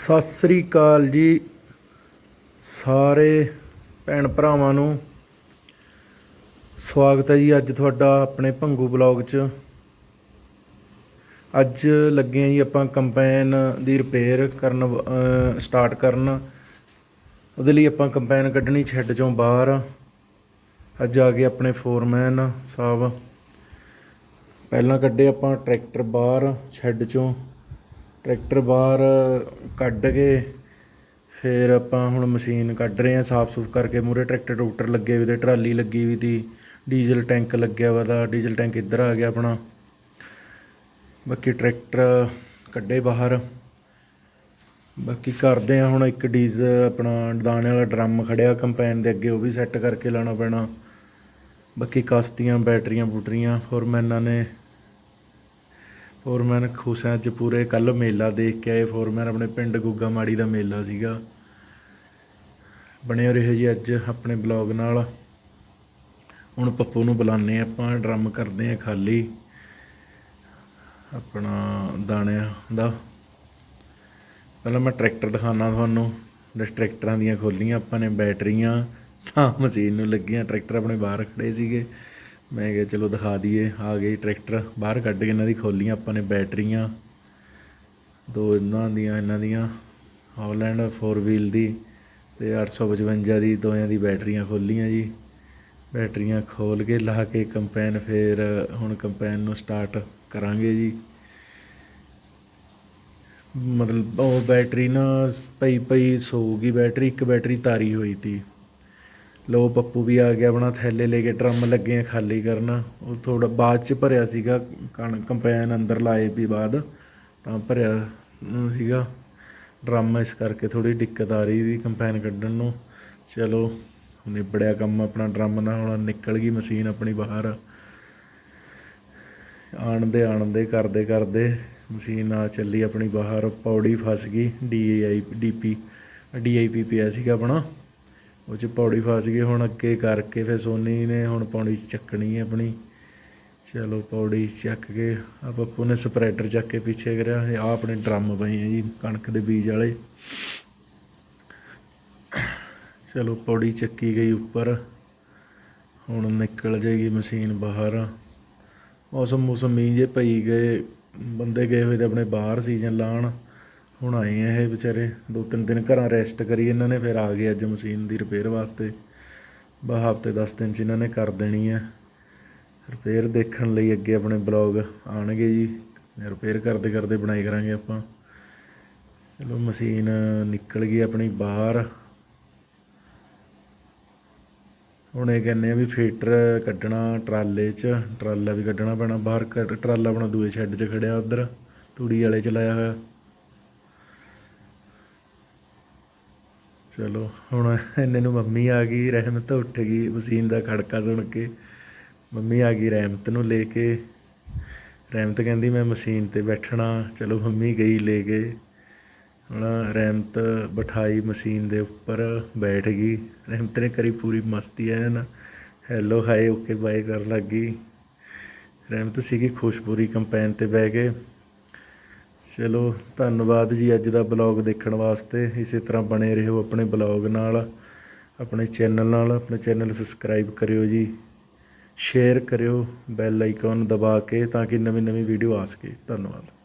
ਸਤਿ ਸ੍ਰੀ ਅਕਾਲ ਜੀ ਸਾਰੇ ਭੈਣ ਭਰਾਵਾਂ ਨੂੰ। ਸਵਾਗਤ ਹੈ ਜੀ ਅੱਜ ਤੁਹਾਡਾ ਆਪਣੇ ਭੰਗੂ ਬਲੌਗ 'ਚ। ਅੱਜ ਲੱਗੇ ਹਾਂ ਜੀ ਆਪਾਂ ਕੰਪੈਨ ਦੀ ਰਿਪੇਅਰ ਕਰਨ ਸਟਾਰਟ ਕਰਨ। ਉਹਦੇ ਲਈ ਆਪਾਂ ਕੰਪੈਨ ਕੱਢਣੀ ਛੱਡ ਚੋਂ ਬਾਹਰ। ਅੱਜ ਆ ਗਏ ਆਪਣੇ ਫੋਰਮੈਨ ਸਾਹਿਬ। ਪਹਿਲਾਂ ਕੱਢੇ ਆਪਾਂ ਟਰੈਕਟਰ ਬਾਹਰ, ਛੱਡ ਚੋਂ। ਟਰੈਕਟਰ ਬਾਹਰ ਕੱਢ ਕੇ ਫਿਰ ਆਪਾਂ ਹੁਣ ਮਸ਼ੀਨ ਕੱਢ ਰਹੇ ਹਾਂ ਸਾਫ਼ ਸੂਫ ਕਰਕੇ ਮੂਰੇ ਟਰੈਕਟਰ ਟਰੂਕਟਰ ਲੱਗੇ ਵੀ ਤੇ ਟਰਾਲੀ ਲੱਗੀ ਵੀ ਤੀ, ਡੀਜ਼ਲ ਟੈਂਕ ਲੱਗਿਆ ਵਾ ਦਾ ਡੀਜ਼ਲ ਟੈਂਕ ਇੱਧਰ ਆ ਗਿਆ ਆਪਣਾ। ਬਾਕੀ ਟਰੈਕਟਰ ਕੱਢੇ ਬਾਹਰ। ਬਾਕੀ ਕਰਦੇ ਆ ਹੁਣ ਇੱਕ ਡੀਜ਼ ਆਪਣਾ ਦਾਣੇ ਵਾਲਾ ਡਰਮ ਖੜਿਆ ਕੰਪੈਨ ਦੇ ਅੱਗੇ, ਉਹ ਵੀ ਸੈੱਟ ਕਰਕੇ ਲਾਉਣਾ ਪੈਣਾ। ਬਾਕੀ ਕਸਤੀਆਂ, ਬੈਟਰੀਆਂ, ਬੂਟਰੀਆਂ ਹੋਰ ਫੋਰਮੈਨਾਂ ਨੇ ਫੋਰਮੈਨ ਖੁਸ਼ ਹੈ ਅੱਜ ਪੂਰੇ ਕੱਲ ਮੇਲਾ ਦੇਖ ਕੇ ਆਏ। ਫੋਰਮੈਨ ਆਪਣੇ ਪਿੰਡ ਗੁੱਗਾ ਮਾੜੀ ਦਾ ਮੇਲਾ ਸੀਗਾ। ਬਣੇ ਰਹੇ ਜੀ ਅੱਜ ਆਪਣੇ ਬਲੌਗ ਨਾਲ। ਹੁਣ ਪੱਪੂ ਨੂੰ ਬੁਲਾਉਂਦੇ ਹਾਂ ਆਪਾਂ, ਡਰਮ ਕਰਦੇ ਹਾਂ ਖਾਲੀ। ਆਪਣਾ ਦਾਣਿਆਂ ਦਾ। ਪਹਿਲਾਂ ਮੈਂ ਟਰੈਕਟਰ ਦਿਖਾਣਾ ਤੁਹਾਨੂੰ। ਜਿਹੜੇ ਟਰੈਕਟਰਾਂ ਦੀਆਂ ਖੋਲੀਆਂ ਆਪਾਂ ਨੇ ਬੈਟਰੀਆਂ, ਤਾਂ ਮਸ਼ੀਨ ਨੂੰ ਲੱਗੀਆਂ। ਟਰੈਕਟਰ ਆਪਣੇ ਬਾਹਰ ਖੜੇ ਸੀਗੇ। ਮੈਂ ਕਿਹਾ ਚਲੋ ਦਿਖਾ ਦਈਏ। ਆ ਗਏ ਟਰੈਕਟਰ। ਬਾਹਰ ਕੱਢ ਕੇ ਇਹਨਾਂ ਦੀ ਖੋਲੀਆਂ, ਆਪਾਂ ਨੇ ਬੈਟਰੀਆਂ। ਦੋ ਇਹਨਾਂ ਦੀਆਂ ਇਹਨਾਂ ਦੀਆਂ। ਹੌਲੈਂਡ 4 ਵੀਲ ਦੀ ਤੇ 855 ਦੀ ਦੋਆਂ ਦੀ ਬੈਟਰੀਆਂ ਖੋਲੀਆਂ ਜੀ। ਬੈਟਰੀਆਂ ਖੋਲ ਕੇ ਲਾ ਕੇ ਕੰਪੈਨ ਫੇਰ ਹੁਣ ਕੰਪੈਨ ਨੂੰ ਸਟਾਰਟ ਕਰਾਂਗੇ ਜੀ। ਮਤਲਬ ਉਹ ਬੈਟਰੀ ਨਾ ਪਈ ਪਈ ਸੋਊਗੀ ਬੈਟਰੀ, ਇੱਕ ਬੈਟਰੀ ਤਾਰੀ ਹੋਈ ਤੀ। ਲੋ ਪੱਪੂ ਵੀ ਆ ਗਿਆ ਆਪਣਾ, ਥੈਲੇ ਲੈ ਕੇ ਡਰਮ ਲੱਗੇ ਆ ਖਾਲੀ ਕਰਨ। ਉਹ ਥੋੜਾ ਬਾਅਦ ਚ ਭਰਿਆ ਸੀਗਾ, ਕਣ, ਕੰਪੈਨ ਅੰਦਰ ਲਾਏ ਵੀ ਬਾਅਦ। ਤਾਂ ਭਰਿਆ ਸੀਗਾ। ਡਰਮ ਇਸ ਕਰਕੇ ਥੋੜੀ ਦਿੱਕਤ ਆ ਰਹੀ ਸੀ ਕੰਪੈਨ ਕੱਢਣ ਨੂੰ। ਚਲੋ, ਨਿਬੜਿਆ ਕੰਮ ਆਪਣਾ ਡਰਮ ਨਾਲ, ਹੁਣ ਨਿਕਲ ਗਈ ਮਸ਼ੀਨ ਆਪਣੀ ਬਾਹਰ। ਆਣਦੇ ਆਣਦੇ, ਕਰਦੇ ਕਰਦੇ ਮਸ਼ੀਨ ਆ ਚੱਲੀ ਆਪਣੀ ਬਾਹਰ। ਪੌੜੀ ਫਸ ਗਈ ਡੀਆਈ ਡੀਪੀ ਡੀਆਈਪੀ ਪਿਆ ਸੀਗਾ ਆਪਣਾ। ਉਹ ਚ ਪੌੜੀ ਫਸ ਗਈ, ਹੁਣ ਅੱਗੇ ਕਰਕੇ ਫਿਰ ਸੋਨੀ ਨੇ ਹੁਣ ਪੌੜੀ ਚੱਕਣੀ ਹੈ ਆਪਣੀ। ਚਲੋ ਪੌੜੀ ਚੱਕ ਕੇ ਆ ਪੱਪੂ ਨੇ ਸਪਰੈਡਰ ਚੱਕ ਕੇ ਪਿੱਛੇ ਕਰਿਆ ਆ ਆਪਣੇ ਡਰਮ ਪਏ ਆ ਜੀ, ਕਣਕ ਦੇ ਬੀਜ ਵਾਲੇ। ਚਲੋ ਪੌੜੀ ਚੱਕੀ ਗਈ ਉੱਪਰ, ਹੁਣ ਨਿਕਲ ਜਾਏਗੀ ਮਸ਼ੀਨ ਬਾਹਰ। ਮੌਸਮ ਮੌਸਮ ਮੀਂਹ ਜੇ ਪਈ ਗਏ, ਬੰਦੇ ਗਏ ਹੋਏ ਤੇ ਆਪਣੇ ਬਾਹਰ ਸੀਜ਼ਨ ਲਾਣ ਹੁਣ ਆਏ ਆ ਇਹ ਵਿਚਾਰੇ, ਦੋ ਤਿੰਨ ਦਿਨ ਘਰਾਂ ਰੈਸਟ ਕਰੀ ਇਹਨਾਂ ਨੇ, ਫਿਰ ਆ ਗਏ ਅੱਜ ਮਸ਼ੀਨ ਦੀ ਰਿਪੇਅਰ ਵਾਸਤੇ। ਬਾ ਹਫ਼ਤੇ 10 ਦਿਨ ਚ ਇਹਨਾਂ ਨੇ ਕਰ ਦੇਣੀ ਹੈ ਰਿਪੇਅਰ ਦੇਖਣ ਲਈ ਅੱਗੇ ਆਪਣੇ ਬਲੌਗ ਆਣਗੇ ਜੀ। ਰਿਪੇਅਰ ਕਰਦੇ ਕਰਦੇ ਬਣਾਈ ਕਰਾਂਗੇ ਆਪਾਂ। ਚਲੋ ਮਸ਼ੀਨ ਨਿਕਲ ਗਈ ਆਪਣੀ ਬਾਹਰ। ਹੁਣ ਇਹ ਕਹਿੰਦੇ ਆ ਵੀ ਫੀਟਰ ਕੱਢਣਾ ਟਰਾਲੇ 'ਚ, ਟਰਾਲਾ ਵੀ ਕੱਢਣਾ ਪੈਣਾ, ਬਾਹਰ ਕੱਢ- ਟਰਾਲਾ ਆਪਣਾ ਦੂਏ ਸ਼ੈੱਡ 'ਚ ਖੜਿਆ ਉਧਰ। ਤੂੜੀ ਵਾਲੇ 'ਚ ਲਾਇਆ ਹੋਇਆ। ਚਲੋ, ਹੁਣ ਇੰਨੇ ਨੂੰ ਮੰਮੀ ਆ ਗਈ, ਰਹਿਮਤ ਉੱਠ ਗਈ ਮਸ਼ੀਨ ਦਾ ਖੜਕਾ ਸੁਣ ਕੇ। ਮੰਮੀ ਆ ਗਈ ਰਹਿਮਤ ਨੂੰ ਲੈ ਕੇ। ਰਹਿਮਤ ਕਹਿੰਦੀ, ਮੈਂ ਮਸ਼ੀਨ ਤੇ ਬੈਠਣਾ, ਚਲੋ ਮੰਮੀ ਗਈ ਲੈ ਕੇ। ਹੁਣ ਰਹਿਮਤ ਬਿਠਾਈ ਮਸ਼ੀਨ ਦੇ ਉੱਪਰ, ਬੈਠ ਗਈ। ਰਹਿਮਤ ਨੇ ਕਰੀ ਪੂਰੀ ਮਸਤੀ, ਐਨ ਹੈਲੋ ਹਾਈ ਓਕੇ ਬਾਏ ਕਰਨ ਲੱਗ ਗਈ। ਰਹਿਮਤ ਸੀਗੀ ਖੁਸ਼ ਪੂਰੀ ਕੰਪੈਨ ਤੇ ਬਹਿ ਕੇ। ਚਲੋ, ਧੰਨਵਾਦ ਜੀ ਅੱਜ ਦਾ ਬਲੌਗ ਦੇਖਣ ਵਾਸਤੇ। ਇਸੇ ਤਰ੍ਹਾਂ ਬਣੇ ਰਹੋ ਆਪਣੇ ਬਲੌਗ ਨਾਲ, ਆਪਣੇ ਚੈਨਲ ਨਾਲ। ਆਪਣੇ ਚੈਨਲ ਸਬਸਕ੍ਰਾਈਬ ਕਰਿਓ ਜੀ। ਸ਼ੇਅਰ ਕਰਿਓ, ਬੈਲ ਆਈਕਨ ਦਬਾ ਕੇ ਤਾਂ ਕਿ ਨਵੀਂ ਨਵੀਂ ਵੀਡੀਓ ਆ ਸਕੇ। ਧੰਨਵਾਦ।